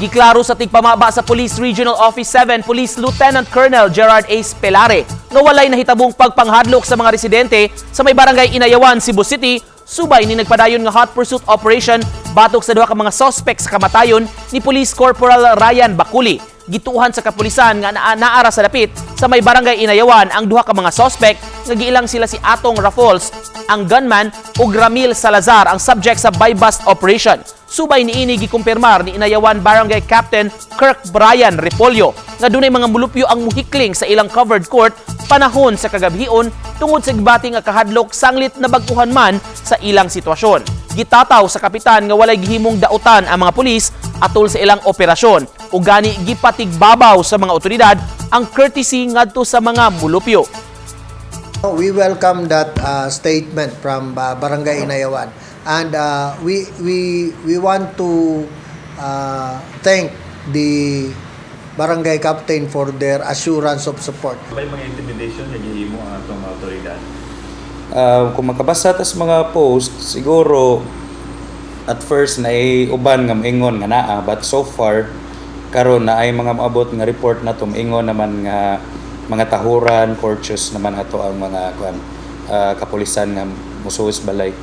Giklaro sa tigpamaba sa Police Regional Office 7 Police Lieutenant Colonel Gerard A. Spelare nga walay nahitabong pagpanghadlok sa mga residente sa may barangay Inayawan, Cebu City subay ni nagpadayon nga hot pursuit operation batok sa duha ka mga suspect sa kamatayon ni Police Corporal Ryan Bakuli. Gituhan sa kapulisan nga naa naara sa dapit sa may barangay Inayawan ang duha ka mga suspect nga giilang sila si Atong Raffles, ang gunman ug Ramil Salazar ang subject sa buy bust operation. Subay ni ini gikumpirmar ni Inayawan Barangay Captain Kirk Brian Repolyo nga dunay mga mulupyo ang muhikling sa ilang covered court panahon sa kagabhion tungod sa gibating nga kahadlok sanglit na baguhan man sa ilang sitwasyon. Gitataw sa kapitan nga walay gihimong dautan ang mga pulis atol sa ilang operasyon ug gani gipatigbabaw sa mga otoridad ang courtesy ngadto sa mga mulupyo. We welcome that uh, statement from uh, Barangay Inayawan, and uh, we we we want to uh, thank the barangay captain for their assurance of support. May mga intimidation nga gihimo ang atong mga Ah, kung makabasa tas mga post, siguro at first na uban nga moingon nga naa but so far karon na ay mga maabot nga report na ingon naman nga mga tahuran, courteous naman ato ang mga kuan ah, kapulisan nga musuwis balay.